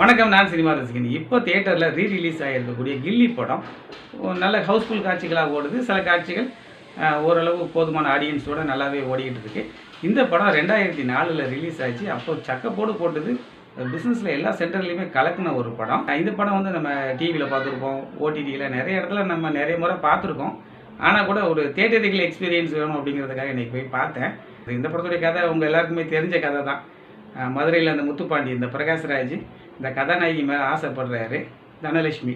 வணக்கம் நான் சினிமா ரசிகன். இப்போ தியேட்டரில் ரீ ரிலீஸ் ஆகியிருக்கக்கூடிய கில்லி படம். நல்ல ஹவுஸ்ஃபுல் காட்சிகளாக ஓடுது. சில காட்சிகள் ஓரளவு போதுமான ஆடியன்ஸோடு நல்லாவே ஓடிக்கிட்டு இருக்கு. இந்த படம் ரெண்டாயிரத்தி நாலில் ரிலீஸ் ஆச்சு. அப்போ சக்கப்போடு போட்டது பிஸ்னஸில் எல்லா சென்டர்லேயுமே கலக்குன ஒரு படம். இந்த படம் வந்து நம்ம டிவியில் பார்த்துருப்போம். ஓடிடியில் நிறைய இடத்துல நம்ம நிறைய முறை பார்த்துருக்கோம். ஆனால் கூட ஒரு தேட்டரிக்கல் எக்ஸ்பீரியன்ஸ் வேணும் அப்படிங்கிறதுக்காக இன்னைக்கு போய் பார்த்தேன். இந்த படத்துடைய கதை உங்கள் எல்லாருக்குமே தெரிஞ்ச கதை தான். மதுரையில் அந்த முத்துப்பாண்டி இந்த பிரகாஷ்ராஜ் இந்த கதாநாயகி மேலே ஆசைப்படுறாரு தனலட்சுமி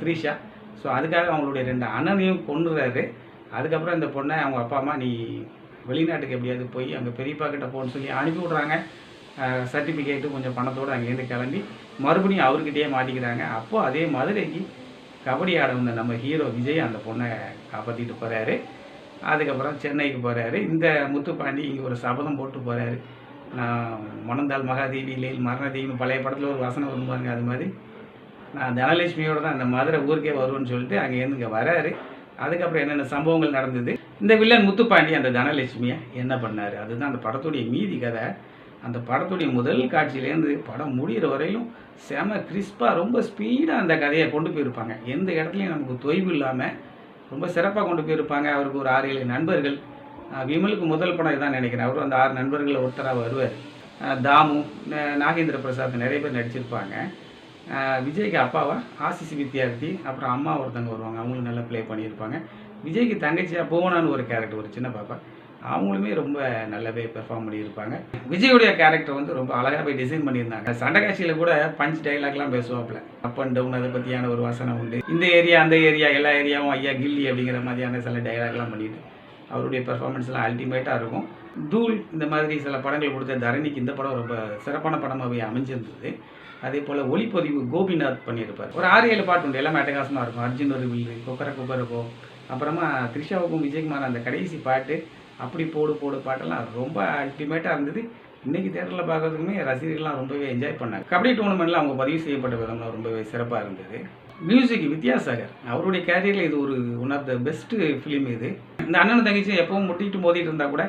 த்ரீஷா த்ரிஷா. ஸோ அதுக்காக அவங்களுடைய ரெண்டு அண்ணனையும் கொண்டுறாரு அதுக்கப்புறம் இந்த பொண்ணை அவங்க அப்பா அம்மா நீ வெளிநாட்டுக்கு எப்படியாவது போய் அங்கே பெரியப்பா கிட்ட போன்னு சொல்லி அனுப்பி விட்றாங்க. சர்டிஃபிகேட்டு கொஞ்சம் பணத்தோடு அங்கேருந்து கிளம்பி மறுபடியும் அவர்கிட்டயே மாட்டிக்கிறாங்க. அப்போது அதே மதுரைக்கு கபடி ஆட வந்த நம்ம ஹீரோ விஜய் அந்த பொண்ணை காப்பாற்றிட்டு போகிறாரு அதுக்கப்புறம் சென்னைக்கு போகிறாரு இந்த முத்துப்பாண்டி இங்கே ஒரு சபதம் போட்டு போகிறாரு மணந்தால் மகாதேவி இல்லை மரணதேவின்னு பழைய படத்தில் ஒரு வசனம் வரும் பாருங்க அது மாதிரி. நான் தனலட்சுமியோட தான் அந்த மதுரை ஊருக்கே வருவேன்னு சொல்லிட்டு அங்கேருந்து இங்கே வராரு. அதுக்கப்புறம் என்னென்ன சம்பவங்கள் நடந்தது? இந்த வில்லன் முத்துப்பாண்டி அந்த தனலட்சுமியை என்ன பண்ணார்? அதுதான் அந்த படத்துடைய மீதி கதை. அந்த படத்துடைய முதல் காட்சியிலேருந்து படம் முடிகிற வரையிலும் செம கிறிஸ்பாக ரொம்ப ஸ்பீடாக அந்த கதையை கொண்டு போயிருப்பாங்க. எந்த இடத்துலையும் நமக்கு தொய்வு இல்லாமல் ரொம்ப சிறப்பாக கொண்டு போயிருப்பாங்க. அவருக்கு ஒரு ஆறு ஏழு நண்பர்கள். விமலுக்கு முதல் படம் இதான் நினைக்கிறேன். அவரும் அந்த ஆறு நண்பர்களில் ஒருத்தராக வருவார். தாமு நாகேந்திர பிரசாத் நிறைய பேர் நடிச்சிருப்பாங்க. விஜய்க்கு அப்பாவா? ஆசிசி வித்யார்த்தி அப்புறம் அம்மா ஒருத்தங்க வருவாங்க. அவங்களும் நல்லா ப்ளே பண்ணியிருப்பாங்க. விஜய்க்கு தங்கச்சியாக போவனான்னு ஒரு கேரக்டர் ஒரு சின்ன பாப்பா. அவங்களுமே ரொம்ப நல்லாவே பெர்ஃபார்ம் பண்ணியிருப்பாங்க. விஜயுடைய கேரக்டர் வந்து ரொம்ப அழகாக போய் டிசைன் பண்ணியிருந்தாங்க. சண்டகாட்சியில் கூட பஞ்ச் டைலாக்லாம் பேசுவாப்புல. அப் அண்ட் டவுன் அதை பற்றியான ஒரு வசனம் உண்டு. இந்த ஏரியா அந்த ஏரியா எல்லா ஏரியாவும் ஐயா கில்லி அப்படிங்கிற மாதிரியான சில டைலாக்லாம் பண்ணிட்டு அவருடைய பெர்ஃபார்மன்ஸ்லாம் அல்டிமேட்டாக இருக்கும். தூள் இந்த மாதிரி சில படங்கள் கொடுத்த தரணிக்கு இந்த படம் ரொம்ப சிறப்பான படமாகவே அமைஞ்சிருந்தது. அதே போல் ஒளிப்பதிவு கோபிநாத் பண்ணியிருப்பார். ஒரு ஆறு ஏழு பாட்டு உண்டு. எல்லாமே அட்டகாசமாக இருக்கும். அர்ஜுன் ஒரு வில்லு கொக்கர கொக்கரக்கோ அப்புறமா த்ரிஷாவுக்கும் விஜயகுமார் அந்த கடைசி பாட்டு அப்படி போடு போடு பாட்டெல்லாம் ரொம்ப அல்டிமேட்டாக இருந்தது. இன்னைக்கு தேட்டரில் பார்க்கறதுக்குமே ரசிகர்கள்லாம் ரொம்பவே என்ஜாய் பண்ணாங்க. கபடி டோர்னமெண்ட்டில் அவங்க பதிவு செய்யப்பட்ட விதம்லாம் ரொம்பவே சிறப்பாக இருந்தது. மியூசிக் வித்யாசாகர் அவருடைய கேரியரில் இது ஒரு one of the best film இது. இந்த அண்ணன் தங்கச்சி எப்பவும் முட்டிட்டு மோதிட்டு இருந்தால் கூட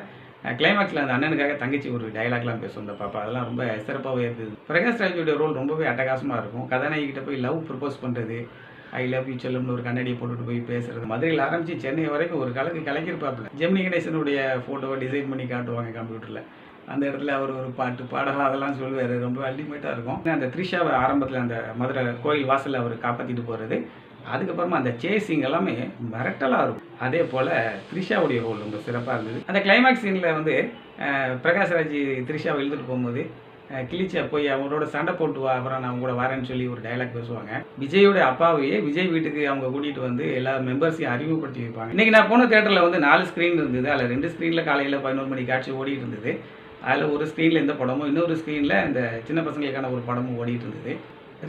கிளைமேக்ஸில் அந்த அண்ணனுக்காக தங்கச்சி ஒரு டைலாக்லாம் பேசும் இந்த பாப்பா அதெல்லாம் ரொம்ப சிறப்பாகவே இருந்தது. பிரகாஷ் ராஜுடைய ரோல் ரொம்பவே அட்டகாசமாக இருக்கும். கதாநாயகிட்ட போய் லவ் ப்ரப்போஸ் பண்ணுறது ஐ லவ் யூ செல்லம்னு ஒரு கண்ணாடியை போட்டுட்டு போய் பேசுறது. மதுரையில் ஆரம்பித்து சென்னை வரைக்கும் ஒரு கலக்கு கலக்கிருப்பாப்புல ஜெமினி கணேசனுடைய ஃபோட்டோவை டிசைன் பண்ணி காட்டுவாங்க கம்ப்யூட்டரில் அந்த இடத்துல அவர் ஒரு பாட்டு பாடலாம் அதெல்லாம் சொல்லுவார். ரொம்ப அல்டிமேட்டாக இருக்கும். அந்த த்ரிஷாவை ஆரம்பத்தில் அந்த மதுரை கோயில் வாசலில் அவர் காப்பாற்றிட்டு போகிறது அதுக்கப்புறமா அந்த சேசிங் எல்லாமே மிரட்டலாக இருக்கும். அதே போல் த்ரிஷாவுடைய ரோல் ரொம்ப சிறப்பாக இருந்தது. அந்த கிளைமேக்ஸ் சீனில் வந்து பிரகாஷ்ராஜ் த்ரிஷாவை இழுத்துட்டு போகும்போது கிழிச்சா போய் அவங்களோட சண்டை போட்டு வா அப்புறம் நான் அவங்க கூட வரேன்னு சொல்லி ஒரு டைலாக் பேசுவாங்க. விஜயோட அப்பாவையே விஜய் வீட்டுக்கு அவங்க கூட்டிகிட்டு வந்து எல்லா மெம்பர்ஸையும் அறிமுகப்படுத்தி வைப்பாங்க. இன்றைக்கி நான் போன தேட்டரில் வந்து நாலு ஸ்க்ரீன் இருந்தது. அதில் ரெண்டு ஸ்க்ரீனில் காலையில் பதினோரு மணி காட்சி ஓடிட்டு இருந்தது. அதில் ஒரு ஸ்க்ரீனில் இந்த படமும் இன்னொரு ஸ்க்ரீனில் இந்த சின்ன பசங்களுக்கான ஒரு படமும் ஓடிட்டு இருந்தது.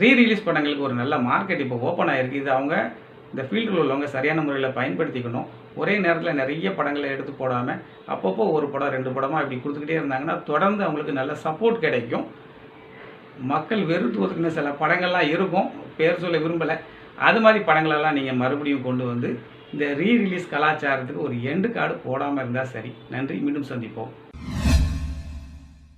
ரீ ரிலீஸ் படங்களுக்கு ஒரு நல்ல மார்க்கெட் இப்போ ஓப்பன் ஆகிருக்கு இது அவங்க இந்த ஃபீல்டில் உள்ளவங்க சரியான முறையில் பயன்படுத்திக்கணும். ஒரே நேரத்தில் நிறைய படங்களை எடுத்து போடாமல் அப்பப்போ ஒரு படம் ரெண்டு படமாக இப்படி கொடுத்துக்கிட்டே இருந்தாங்கன்னா தொடர்ந்து அவங்களுக்கு நல்ல சப்போர்ட் கிடைக்கும். மக்கள் வெறுத்து ஒதுக்கின சில படங்கள்லாம் இருக்கும். பேர் சொல்ல விரும்பலை. அது மாதிரி படங்களெல்லாம் நீங்கள் மறுபடியும் கொண்டு வந்து இந்த ரீ ரிலீஸ் கலாச்சாரத்துக்கு ஒரு எண்டு கார்டு போடாமல் இருந்தால் சரி. நன்றி. மீண்டும் சந்திப்போம்.